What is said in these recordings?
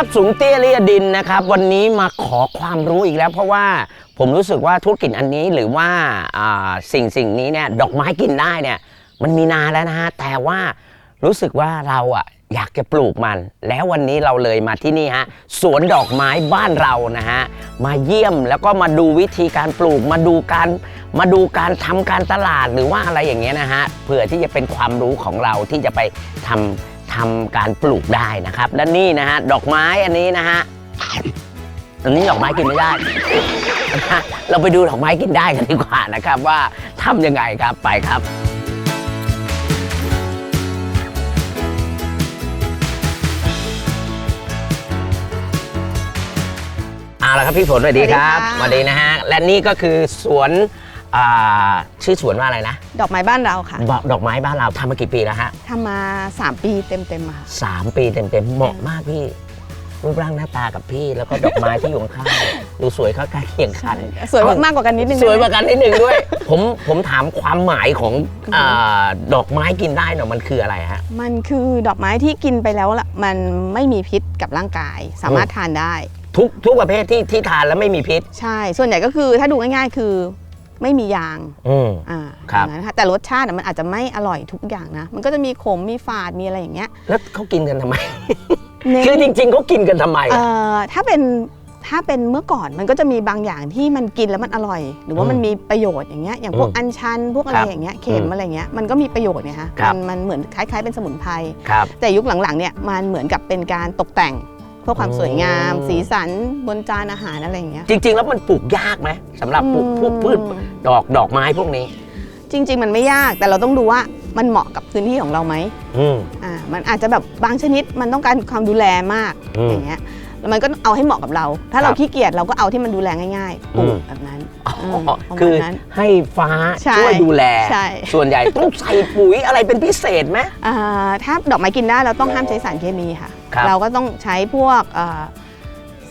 ครับสูงเตี้ยเรียดินนะครับ วันนี้มาขอความรู้อีกแล้ว เพราะว่าผมรู้สึกว่าธุรกิจอันนี้หรือว่าสิ่งสิ่งนี้เนี่ยดอกไม้กินได้เนี่ยมันมีนานแล้วนะฮะแต่ว่ารู้สึกว่าเราอะอยากจะปลูกมัน แล้ววันนี้เราเลยมาที่นี่ฮะสวนดอกไม้บ้านเรานะฮะมาเยี่ยมแล้วก็มาดูวิธีการปลูกมาดูการมาดูการทำการตลาดหรือว่าอะไรอย่างเงี้ยนะฮะเผื่อที่จะเป็นความรู้ของเราที่จะไปทำ ทำการปลูกได้นะครับ และนี่นะฮะดอกไม้อันนี้นะฮะอันนี้ดอกไม้กินไม่ได้นะฮะเราไปดูดอกไม้กินได้กันดีกว่านะครับ ว่าทำยังไงครับไปครับเอาละครับพี่ฝนสวัสดีครับสสวัวัสสดีดีค่ะนะฮะและนี่ก็คือสวน อ่าชื่อสวนว่าอะไรนะ ดอกไม้บ้านเราค่ะ บอกดอกไม้บ้านเราทำมากี่ปีแล้วฮะทำมา 3 ปีเต็มๆอะค่ะ สามปีเต็มๆเหมาะมากพี่ รูปร่างหน้าตากับพี่ แล้วก็ดอกไม้ที่อยู่ข้างๆดูสวยเข้าใกล้เคียงกันสวยมากกว่ากันนิดนึงสวยได้ไหกว่ากันนิดหนึ่งด้วย ผมผมถามความหมายของอาดอกไม้กินได้เนาะมันคืออะไรฮะ มันคือดอกไม้ที่กินไปแล้วล่ะมันไม่มีพิษกับร่างกาย สามารถทานได้ ทุกทุกประเภทที่ที่ทานแล้วไม่มีพิษ ใช่ ส่วนใหญ่ก็คือถ้าดูง่ายๆ คือ ไม่มียางอืม อ่าครับอย่างนั้นค่ะแต่รสชาติอะมันอาจจะไม่อร่อยทุกอย่างนะ มันก็จะมีขมมีฝาดมีอะไรอย่างเงี้ยแล้วเขากินกันทำไม เน้น คือจริงๆเขากินกันทำไมเอ่อะอถ้าเป็นถ้าเป็นเมื่อก่อนมันก็จะมีบางอย่างที่มันกินแล้วมันอร่อย หรือว่ามันมีประโยชน์อย่างเงี้ยอย่างพวกอืมอัญชันพวกอะไรครับอย่างเงี้ยเข็มอืมอะไรเงี้ยมันก็มีประโยชน์เนี่ยฮะครับ มันมันเหมือนคล้าย ๆ เป็นสมุนไพรครับ แต่ยุคหลังๆเนี่ยมันเหมือนกับเป็นการตกแต่ง เพื่อความอืมสวยงาม สีสันบนจานอาหารอะไรอย่างเงี้ย จริง ๆ แล้วมันปลูกยากไหมสำหรับปลูกพวกพืชดอกดอกไม้พวกนี้ จริง ๆ มันไม่ยากแต่เราต้องดูว่ามันเหมาะกับพื้นที่ของเราไหมอืม อ่ามันอาจจะแบบบางชนิดมันต้องการความดูแลมากอืมอย่างเงี้ยแล้วมันก็เอาให้เหมาะกับเรา ถ้าเราครับขี้เกียจเราก็เอาที่มันดูแลง่ายๆปลูอืกม แบบนั้นอ๋อมประคืมาอณนั้น ให้ฟ้าใช่ช่วยดูแล ใช่ ส่วนใหญ่ต้องใส่ปุ๋ยอะไรเป็นพิเศษไหม อ่าถ้าดอกไม้กินได้เราต้องห้ามใช้สารเคมีค่ะ ครับ เราก็ต้องใช้พวกเอ่อ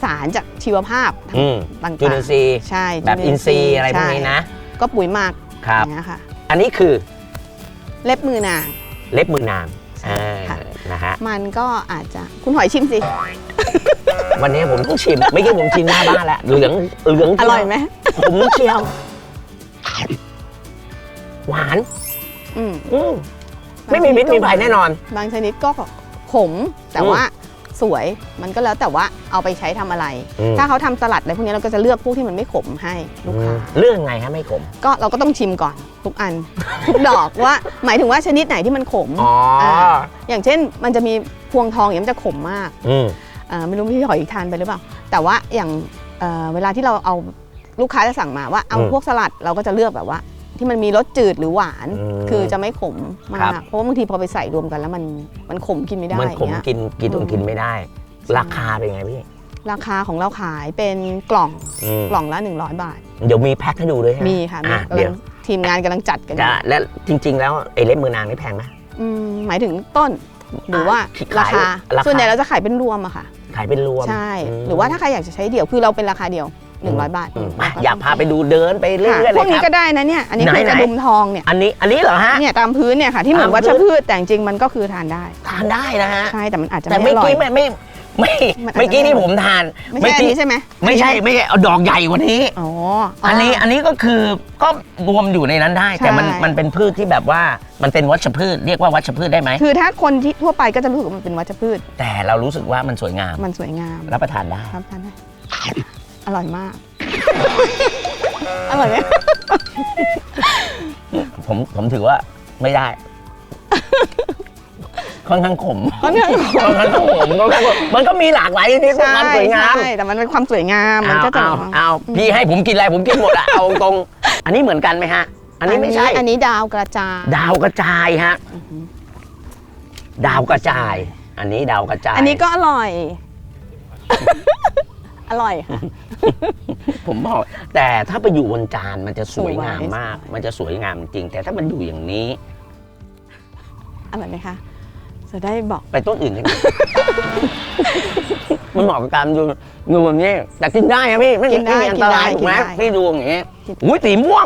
สารจากชีวภาพอืมต่างๆจุลินทรีย์ใช่แบบอินทรีย์อะไรพวกนี้นะใช่ก็ปุ๋ยหมักครับ อย่างเงี้ยค่ะ อันนี้คือเล็บมือนาง เล็บมือนางใช่ค่ะ อ่านะฮะมันก็อาจจะคุณหอยชิมสิ วันนี้ผมต้องชิมไม่อกี้ผมชิมหน้าบ้านแล้วเหลืองเหลืองอร่อยไหมผมเชียว หวานอืมอืมไม่มีพิษมีภัยแน่นอน บางชนิดก็ ขมแต่อืมว่าสวยมันก็แล้วแต่ว่าเอาไปใช้ทำอะไรอืมถ้าเขาทำสลัดอะไรพวกนี้เราก็จะเลือกพวกที่มันไม่ขมให้ลูกค้าเรื่องไงฮะไม่ขม ก็เราก็ต้องชิมก่อนทุกอันทุกดอกว่า หมายถึงว่าชนิดไหนที่มันขมอ๋ออาอย่างเช่นมันจะมีพวงทองอย่างนี้มันจะขมมากอืมอ่าไม่รู้พี่หอยทานไปหรือเปล่า แต่ว่าอย่างเอ่อเวลาที่เราเอาลูกค้าจะสั่งมาว่าเอาอืมพวกสลัดเราก็จะเลือกแบบว่า ที่มันมีรสจืดหรือหวาน อืมคือจะไม่ขมมาครัก บ เพราะว่าบางทีพอไปใส่รวมกันแล้วมันมันขมกินไม่ได้มันขมอย่างเงี้ย กินกินอืม กินไม่ได้ใช่ราคาเป็นไงพี่ราคาของเราขายเป็นกล่องอืมกล่องละ 100 บาท เดี๋ยวมีแพ็คให้ดูด้วยใช่ไหมีค่ะมีอะกำเดี๋ลัยวงทีมงานกำลังจัดกันอยู่จะและจริง ๆ แล้วไอ้เล็บมือนางนี่แพงไหม อืมหมายถึงต้นหรือว่าขายราคาราคา ส่วนใหญ่เราจะขายเป็นรวมอะค่ะ ขายเป็นรวมใช่มหรือว่าถ้าใครอยากจะใช้เดี่ยวคือเราเป็นราคาเดียว 100 บาทอืมเรอยากพาไปดูเดินไปเรื่ค่ะอยๆเลพวยกนี้คก็รับได้นะเนี่ย อันนี้ไหนคือกระไหนดุมทองเนี่ย อันนี้อันนี้เหรอฮะ เนี่ยตามพื้นเนี่ยค่ะที่เหมือนตามวัชพื้นพืชแต่จริงๆมันก็คือทานได้ ทานได้นะฮะ ใช่แต่มันอาจจะแต่ไม่เมื่ออร่อยกี้ไม่ไม่ไม่มันอาจจะเมื่อกี้นี่ผมทาน ไม่ใช่อันนี้ใช่ไหมไม่ใช่ไม่ใช่เอาดอกใหญ่กว่านี้อ๋ออัอันนี้อันนี้ก็คือก็รวมอยู่ในนั้นได้ แต่มันใช่มันเป็นพืชที่แบบว่ามันเป็นวัชพืช เรียกว่าวัชพืชได้ไหมคือถ้าคนที่ทั่วไปก็จะรู้สึกว่ามันเป็นวัชพืช แต่เรารู้สึกว่ามันสวยงามมันสวยงามรับประทานได้ครับทานได้ อร่อยมาก อร่อยไหมผมผมถือว่าไม่ได้ ค่อนข้างขมค่อนข้างขมค่อนข้างขมค่อนข้างขมมันก็มีหลากหลายชนิดของความสวยงามใช่แต่มันเป็นความสวยงามมันก็จะเอาเอาเอาพี่ให้ผมกินอะไรผมกินหมดอะเอาตรงๆอันนี้เหมือนกันไหมฮะ อันนี้ไม่ใช่ อันนี้ดาวกระจาย ดาวกระจายฮะดาวกระจาย อันนี้ดาวกระจาย อันนี้ก็อร่อย อร่อยค่ะ ผมบอกแต่ถ้าไปอยู่บนจานมันจะสวยงามสวยมาก มันจะสวยงามจริง แต่ถ้ามันอยู่อย่างนี้ อร่อยไหมคะ จะได้บอก ไปต้นอื่นได้ไหมมันเหมาะกับการดูดูแบบนี้แต่กินได้ครับพี่ไม่กินได้ไม่มีอันตรายกินได้ถูกไหมกินได้ พี่ดูอย่างนี้กินอุ้ยสีม่วง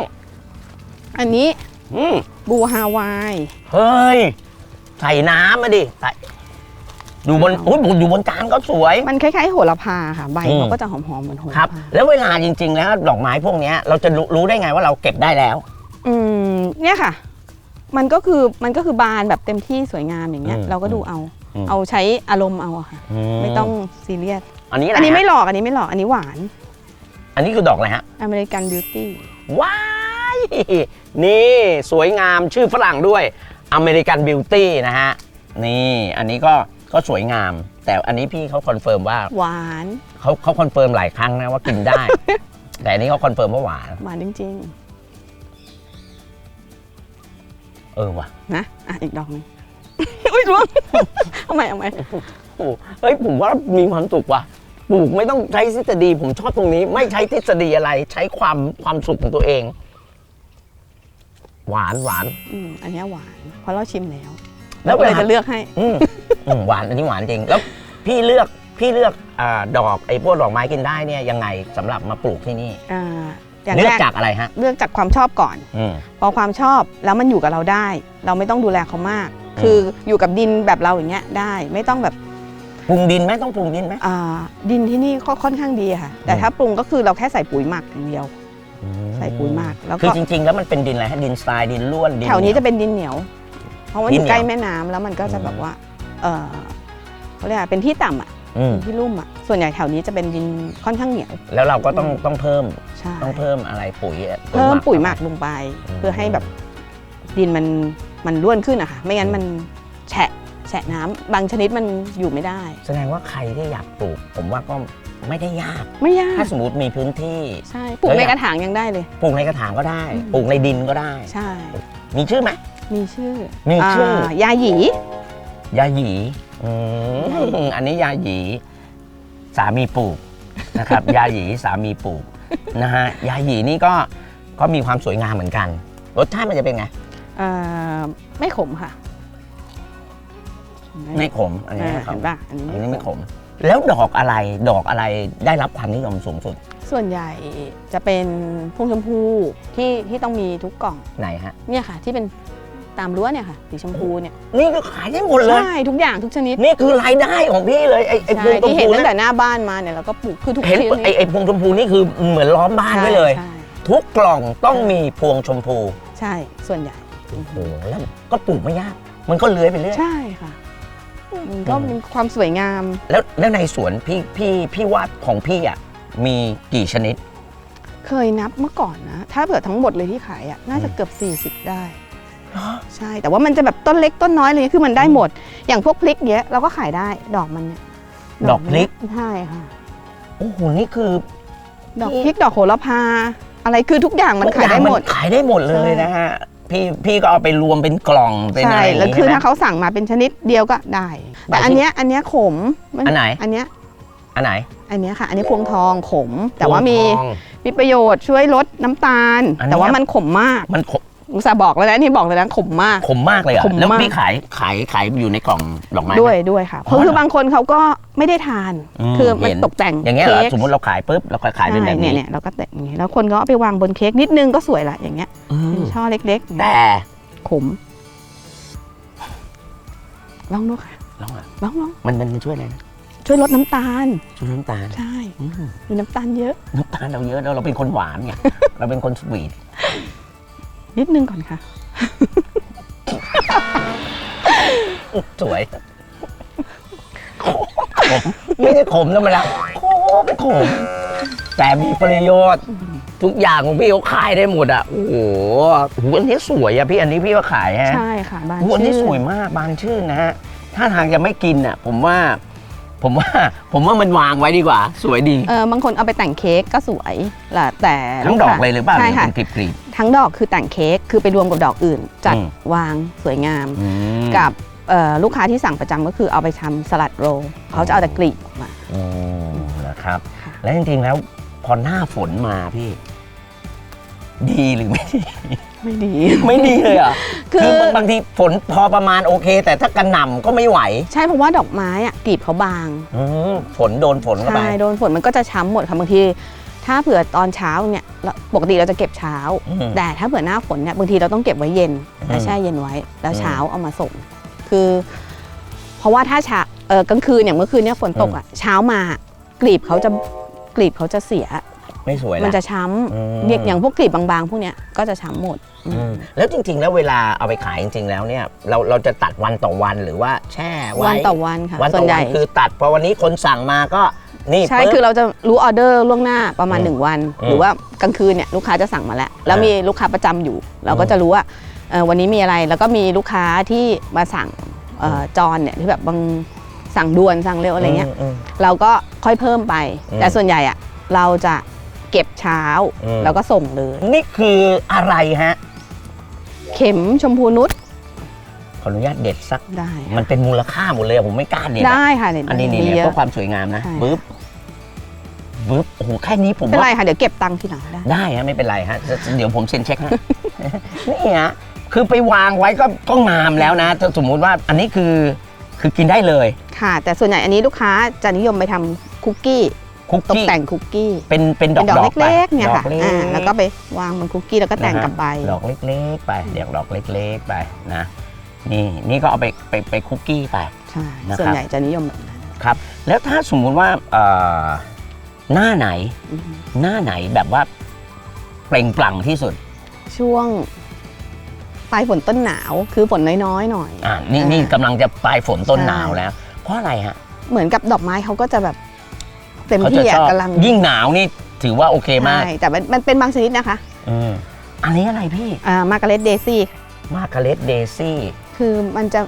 อันนี้อืมบูฮาวาย เฮ้ย ใส่น้ำมาดิใส่ อยู่บนโอ้ยอยู่บนจานก็สวย มันคล้ายๆโหระพาค่ะ ใบอืมเขาก็จะหอมๆเหมือนโหครัระบพาแล้วเวลาจริง ๆ แล้วดอกไม้พวกเนี้ยเราจะรู้รู้ได้ไงว่าเราเก็บได้แล้ว อืมเนี่ยค่ะ มันก็คือมันก็คือบานแบบเต็มที่สวยงามอย่างเงี้ย อืมเราก็ดูเอา อืม เอาใช้อารมณ์เอาอะค่ะ ไม่ต้องซีเรียส อันนี้อะไรอันนี้ไม่ฮะหลอกอันนี้ไม่หลอกอันนี้หวาน อันนี้คือดอกอะไรฮะ อเมริกันบิวตี้ ว้าย นี่สวยงามชื่อฝรั่งด้วยอเมริกันบิวตี้นะฮะ นี่อันนี้ก็ ก็สวยงาม แต่อันนี้พี่เขาคอนเฟิร์มว่าหวานเขาเขาคอนเฟิร์มหลายครั้งนะว่ากินได้ แต่อันนี้เขาคอนเฟิร์มว่าหวาน หวานจริง เออว่ะๆ นะ อะ อีกดอกหนึง อุ้ยร่วง เอาใหม่เอาใหม่โอ้เฮ้ยผมว่ามีความสุขว่ะปลูกไม่ต้องใช้ทฤษฎีผมชอบตรงนี้ ไม่ใช้ทฤษฎีอะไร ใช้ความความสุขของตัวเอง หวานหวาน อืมอันเนี้ยหวาน เพราะเราชิมแล้วแล้วก็เวเลยลาจะเลือกให้ อืมอืม หวานอันนี้หวานจริง แล้วพี่เลือกพี่เลือกอาดอกไอ้พวกดอกไม้กินได้เนี่ยยังไงสำหรับมาปลูกที่นี่อ่าอย่างเลือแรกกจากอะไรฮะ เลือกจากความชอบก่อน อืม พอความชอบแล้วมันอยู่กับเราได้ เราไม่ต้องดูแลเขามากคืออยู่กับดินแบบเราอย่างเงี้ยได้ไม่ต้องแบบปรุงดินไหมต้องปรุงดินไหม อ่าดินที่นี่ก็ค่อนข้างดีค่ะ แต่อืม ถ้าปรุงก็คือเราแค่ใส่ปุ๋ยหมักอย่างเดียว ใส่ปุ๋ยหมักแล้วคือก็จริง ๆ แล้วมันเป็นดินอะไรฮะดินทรายดินล้วนดิน แถวนี้เหยจะเป็นดินเหนียว เพราะว่าอดินยู่เหนียว ใกล้แม่น้ำแล้วมันก็จะอืมแบบว่า เออเขาเรียกอะไรเป็นที่ต่ำอะอืมเป็นที่ลุ่มอะส่วนใหญ่แถวนี้จะเป็นดินค่อนข้างเหนียวแล้วเราก็ต้องต้องเพิ่มใช่ต้องเพิ่มอะไรปุ๋ยเพิ่มปุ๋ยหมักลงไปอืมเพื่อให้แบบดินมันมันร่วนขึ้นอะค่ะไม่งั้นมันแฉะแฉะน้ำบางชนิดมันอยู่ไม่ได้ แสดงว่าใครที่อยากปลูก ผมว่าก็ไม่ได้ยาก ไม่ยากถ้าสมมติมีพื้นที่ ใช่ปลูกแล้วในอยาก กระถางยังได้เลย ปลูกในกระถางก็ได้ อืม ปลูกในดินก็ได้ ใช่ มีชื่อไหม มีชื่อมีชื่ออ่ายาหยี ยาหยีอืมอันนี้ยาหยีสามีปลูกนะครับ ยาหยีสามีปลูกนะฮะยาหยีนี่ก็ก็มีความสวยงามเหมือนกัน รสชาติมันจะเป็นไงเอ่อไม่ขมค่ะไม่ขมอันนี้อ่าไม่ขเห็มนป่ะอันนี้อันนี้ไม่ขม แล้วดอกอะไรดอกอะไรได้รับความนิยมสูงสุด ส่วนใหญ่จะเป็นพวงชมพูที่ที่ต้องมีทุกกล่องไหนฮะเนี่ยค่ะ ที่เป็น ตามรั้วเนี่ยค่ะสีชมพูเนี่ยนี่ก็ขายได้หมดเลย ใช่ทุกอย่างทุกชนิด นี่คือรายได้ของพี่เลยไอ้ไอ้พใช่วงชมที่เห็นพูตั้งเนี่แต่ยหน้าบ้านมาเนี่ยเราก็ปลูกคือทุกเห็นชนิดไอ้ไอ้พวงชมพูนี่คือเหมือนล้อมบ้านไว้เลย ใช่ทุกกล่องต้องมีพวงชมพูใช่ส่วนใหญ่ โอ้โหแล้วก็ปลูกไม่ยาก มันก็เลื้อยไปเรื่อย ใช่ค่ะมันก็มีความสวยงาม แล้วแล้วในสวนพี่พี่พี่วาดของพี่อะมีกี่ชนิด เคยนับเมื่อก่อนนะ ถ้าเผื่อทั้งหมดเลยที่ขายอะน่าจะเกือบ 40 ได้ ใช่แต่ว่ามันจะแบบต้นเล็กต้นน้อยเลยคือมันได้หมด อย่างพวกพริกเนี้ยเราก็ขายได้ดอกมันเนี่ยดอกพริกมันใช่ค่ะโอ้โหนี่คือดอกพริกดอกโหระพา อะไรคือทุกอย่างมันขายได้หมดขายได้หมดเลยใช่นะฮะพี่พี่ก็เอาไปรวมเป็นกล่องเป็นอะใช่ไรอย่างแล้วงี้คือใช่ไหมถ้าเขาสั่งมาเป็นชนิดเดียวก็ได้ แต่หมายถึงอันเนี้ยอันเนี้ยขมมัอันไหนอันเนี้ยอันไหนอันเนี้ยค่ะ อันนี้พวงทองขม แต่ว่ามีพงทองมีประโยชน์ช่วยลดน้ำตาลอันเนี้ยแต่ว่ามันขมมากมันขม อุตส่าห์บอกแล้วนะนี่บอกเลยนะขมมาก ขมมากเลยเหรอะขมมาก แล้วพี่ขายขายขายอยู่ในกล่องดอกไม้ไหม ด้วยด้วยค่ะ เพอ๋อราะคืเหรออบางคนเขาก็ไม่ได้ทาน อืมคือมันเห็น ตกแต่งอย่างเงี้ยเหรอค้กสมมติเราขายปุ๊บเราก็ขายเป็นแบบใช่นี้เนี่ยเนี่ยเราก็แต่งอย่างนี้แล้วคนก็เอาไปวางบนเค้กนิดนึงก็สวยละอย่างเงี้ยอืเป็นมช่อเล็กๆแต่ขมลองดูค่ะลองอะลองลองมันมันช่วยอะไรนะช่วยลดน้ำตาลช่วยน้ำตาลใช่อืมมีน้ำตาลเยอะ น้ำตาลเราเยอะแล้วเราเป็นคนหวานไง เราเป็นคนสวีท นิดนึงก่อนค่ะ สวยขมไม่ได้ขมธรรมดาขมขม แต่มีประโยชน์ ทุกอย่างของพี่เขาขายได้หมดอะ โอ้โหหูอันนี้สวยอะพี่อันนี้พี่ก็ขายฮะใช่ค่ะบานหูอันนี้ชื่สวยมากบานชื่นนะฮะ ถ้าทางจะไม่กินอะ ผมว่า ผมว่าผมว่ามันวางไว้ดีกว่า สวยดีเออบางคนเอาไปแต่งเค้กก็สวยละแต่ทั้งดอกเลยหรือเปล่าใช่หรือค่ะเป็นกลีบ ทั้งดอกคือแต่งเค้กคือไปรวมกับดอกอื่น จัดอืม วางสวยงาม ๆอืมกับเอ่อลูกค้าที่สั่งประจำก็คือเอาไปทำสลัดโรลเขาจะเอาแต่กลีบออกมา อืมนะครับ ค่ะ และจริงๆแล้วพอหน้าฝนมาพี่ ดีหรือไม่ดี ไม่ดี ไม่ดีเลยเหรอะคือคือบางบางทีฝนพอประมาณโอเค แต่ถ้ากระหน่ำก็ไม่ไหวใช่เพราะว่าดอกไม้อะกลีบเขาบาง อืมฝนโดนฝนเข้าไป ใช่โดนฝนมันก็จะช้ำหมดค่ะบางที ถ้าเผื่อตอนเช้าเนี่ยเราปกติเราจะเก็บเช้า อืมแต่ถ้าเผื่อหน้าฝนเนี่ยบางทีเราต้องเก็บไว้เย็นอืม แล้วแช่เย็นไว้ แล้วอืมเช้าเอามาส่ง คือ เพราะว่าถ้าเช้าเออกลางคืนอย่างเมื่อคืนเนี้ยฝนตกอะเช้ามากลีบเขาจะกลีบเขาจะเสีย ไม่สวยมันละจะช้อืมำเนี่ยอย่างพวกกลีบบางๆ พวกเนี้ยก็จะช้ำหมดอืมแล้วจริง ๆ แล้วเวลาเอาไปขายจริง ๆ แล้วเนี่ยเราเราจะตัดวันต่อวันหรือว่าแช่ไว้วันต่อวันค่ะวันส่ต่วอนใหวัญ่ นคือตัดพอวันนี้คนสั่งมาก็นี่ใช่ปึ๊บ คือเราจะรู้ออเดอร์ล่วงหน้าประมาณ อืม1 วัน อืมหรือว่ากลางคืนเนี่ยลูกค้าจะสั่งมาแล้ว แล้วอ่ามีมีลูกค้าประจำอยู่ เราก็อืมจะรู้ว่าเอ่อวันนี้มีอะไรแล้วก็มีลูกค้าที่มาสั่งเอ่ออจอนเนี่ยที่แบบบางสั่งด่วนสั่งเร็วอะไรเงี้ยมม เราก็ค่อยเพิ่มไป อืม แต่ส่วนใหญ่อะเราจะ เก็บเช้าอืม แล้วก็ส่งเลย นี่คืออะไรฮะ เข็มชมพูนุชขออนุญาตเด็ดสัก ได้มันเป็นมูลค่าหมดเลยอะผมไม่กล้าเด็ดอะได้ค่ะเดี๋ยวอันนี้นี่มีเนี่ยเยเพื่อะ อความสวยงามนะใช่ปึ๊บปึ๊บโอ้โหแค่นี้ผมไม่เป็นไรว่าค่ะเดี๋ยวเก็บตังค์ทีหลังได้ ได้ฮะไม่เป็นไรฮะเดี๋ยวผมเซ็นเช็คให้นี่ฮะคือไปวางไว้ก็ก็งามแล้วนะถ้าสมมุติว่าอันนี้คือคือกินได้เลย ค่ะ แต่ส่วนใหญ่อันนี้ลูกค้าจะนิยมไปทำคุกกี้ คุกตกกี้แต่งคุกกี้ เป็นเป็นดเป็อกนดอกดอกไปเล็กๆเนี่ยค่ะดอกเล็ก อ่าแล้วก็ไปวางบนคุกกี้แล้วก็แต่งกับใบดอกเล็กๆ ไปเดี๋ยวดอกเล็กๆ ไปนะ นี่นี่ก็เอาไปไปไปคุกกี้ไป ใช่ นะครับ ส่วนใหญ่จะนิยมแบบนั้นครับ แล้วถ้าสมมุติว่าเอ่อหน้าไหนอือฮึหน้าไหนแบบว่าเปล่งปลั่งที่สุด ช่วงปลายฝนต้นหนาวคือฝนน้อยๆหน่อย อ่านี่อ่านี่นี่กำลังจะปลายฝนต้นใช่ หนาวแล้ว เพราะอะไรฮะ เหมือนกับดอกไม้เขาก็จะแบบ เต็มเขาจะที่ชอะอบกำลังยิ่งหนาวนี่ถือว่าโอเคมากใช่แต่มันมันเป็นบางชนิดนะคะอืมอันนี้อะไรพี่อ่ามาการ์เล็ตเดซี่มาคาเลสเดซี่คือมันจะ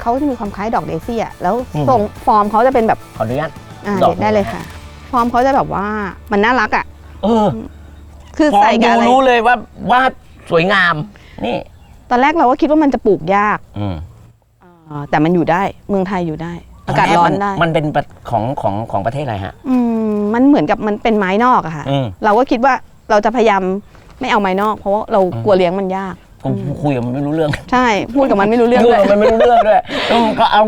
เขาจะมีความคล้ายดอกเดซี่อะแล้วอืมทรงฟอร์มเขาจะเป็นแบบขออนุญาตอ่าดอกเด็ดได้เลยค่ะ ฟอร์มเขาจะแบบว่ามันน่ารักอะเออ คือพอใส่กับดูอะไรรู้เลยว่าว่าสวยงามนี่ตอนแรกเราก็คิดว่ามันจะปลูกยากอืมอ่าแต่มันอยู่ได้ เมืองไทยอยู่ได้ อากาศตแกร้อนมัได้ มันเป็นประของของของประเทศอะไรฮะ อืมมันเหมือนกับมันเป็นไม้นอกอะค่ะ อืม เราก็คิดว่าเราจะพยายามไม่เอาไม้นอก เพราะว่าเราอืมกลัวเลี้ยงมันยาก กูคุยกับมันไม่รู้เรื่องใช่พูดกับมันไม่รู้เรื่องพูดเลยกับมันไม่รู้เรื่องด้วยอืมก็เอา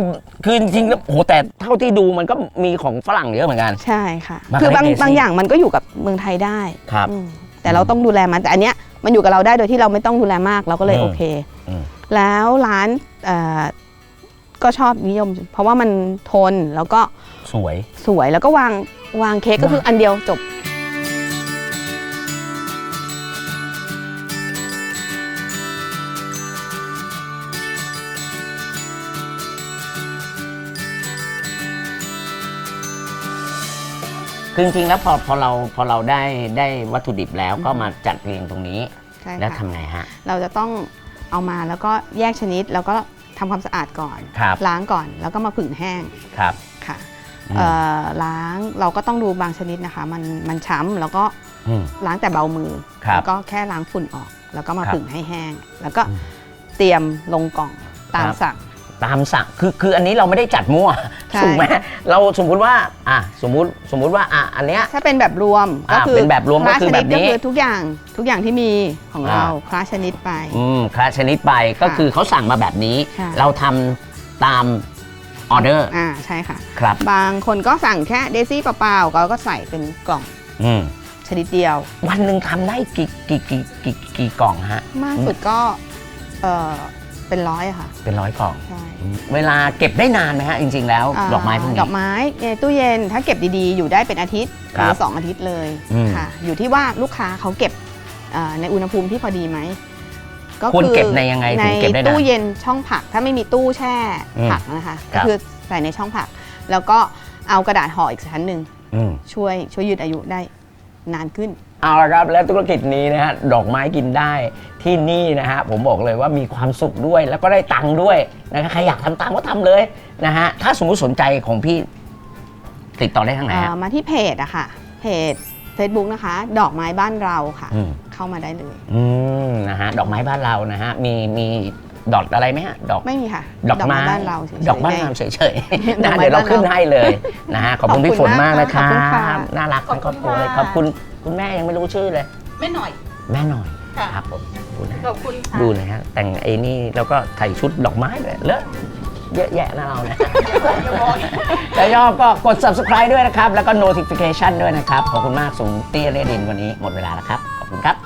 คือจริงๆแล้วโหแต่เท่าที่ดูมันก็มีของฝรั่งเยอะเหมือนกัน ใช่ค่ะ Margaret คือบาง Daisy บางอย่างมันก็อยู่กับเมืองไทยได้ครับ อืมแต่เราต้องดูแลมันแต่อันเนี้ยมันอยู่กับเราได้โดยที่เราไม่ต้องดูแลมากเราก็เลยอืมโอเค อืมแล้วร้านเอ่อ ก็ชอบนิยม เพราะว่ามันทนแล้วก็สวย สวยแล้วก็วางวางเค้กก็คืออันเดียวจบ คือจริงๆแล้วพอพอเราพอเราได้ได้วัตถุดิบแล้วก็มาจัดเรียงตรงนี้ ใช่แล้วค่ะทำไงฮะ เราจะต้องเอามาแล้วก็แยกชนิดแล้วก็ ทำความสะอาดก่อน ครับล้างก่อนแล้วก็มาผึ่งแห้งครับ ค่ะอืม เอ่อล้างเราก็ต้องดูบางชนิดนะคะ มันมันช้ำแล้วก็อืม ล้างแต่เบามือครับแล้วก็แค่ล้างฝุ่นออก แล้วก็มาครับผึ่งให้แห้ง แล้วก็อืมเตรียมลงกล่องตามครับ สั่ง ตามสั่งคือคืออันนี้เราไม่ได้จัดมั่วใช่ ถูกไหมเราสมมุติว่าอะสมมุติสมมุติว่าอะอันเนี้ย ถ้าเป็นแบบรวมก็อ่าคือเป็นแบบรวมก็คือแบบนี้คลาสชดก็คือทุกอย่างทุกอย่างที่มีของเราอ่าคลาสชนิดไปอืมคลาสชนิดไปก็คือเขาสั่งมาแบบนี้ค่ะเราทำตามออเดอร์อ่าใช่ค่ะครับบางคนก็สั่งแค่เดซี่เปล่าๆก็ก็ใส่เป็นกล่องอืมชนิดเดียว วันหนึ่งทำได้กี่กี่กี่กี่กี่กล่องฮะ มากสุดก็เออ เป็นร้อยอะค่ะ เป็นร้อยกล่อง ใช่ เวลาเก็บได้นานไหมฮะ จริง ๆ แล้วาดอกไม้พวกดนี้อกไม้ในตู้เย็นถ้าเก็บดีๆ อยู่ได้เป็นอาทิตย์หครัรืบอสองอาทิตย์เลยอืม ค่ะ อยู่ที่ว่าลูกค้าเขาเก็บอ่าในอุณหภูมิที่พอดีไหมควรเก็บในยังไงถึงเก็บได้ในนานตู้เย็นช่องผัก ถ้าไม่มีตู้แช่อืมผักนะคะครัก็บ คือใส่ในช่องผัก แล้วก็เอากระดาษห่ออีกชั้นหนึ่งอืม ช่วยช่วยยืดอายุได้นานขึ้น เอาละครับและธุรกิจนี้นะฮะดอกไม้กินได้ที่นี่นะฮะผมบอกเลยว่ามีความสุขด้วยแล้วก็ได้ตังค์ด้วยนะครับใครอยากทำตามก็ทำเลยนะฮะถ้าสมมุติสนใจของพี่ติดต่อได้ทางไหนฮะอ่ามาที่เพจอะค่ะ เพจ Facebook นะคะ ดอกไม้บ้านเราค่ะ อืม เข้ามาได้เลย อืมนะฮะดอกไม้บ้านเรานะฮะมีมีดอกอะไรไหมฮะดอก ไม่มีค่ะดอกไม้บ้านเราเฉยๆ ดอกบ้านเราเฉยๆดอนะกไม้เดี๋ยวเราบ้านเราขึ้นให้เลยนะฮะขอบคุณขอบคุณพี่ฝนมากนะคมากรัค่ะขอบคุณค่ะ บน่ารักทั้งครอบครัวเลยขขออบบคุคุณณ คุณแม่ยังไม่รู้ชื่อเลยไม่หน่อย แม่หน่อยค่ะ ครับผมดูนะขอบคุณค่ะดูนะฮะแต่งไอ้นี่แล้วก็ใส่ชุดดอกไม้เลยเลอะเยอะแยะนะเรานะแต่ยอบก็กด subscribe ด้วยนะครับ แล้วก็ notification ด้วยนะครับ ขอบคุณมากสูงเตี้ยเรดินวันนี้หมดเวลาแล้วครับ ขอบคุณครับ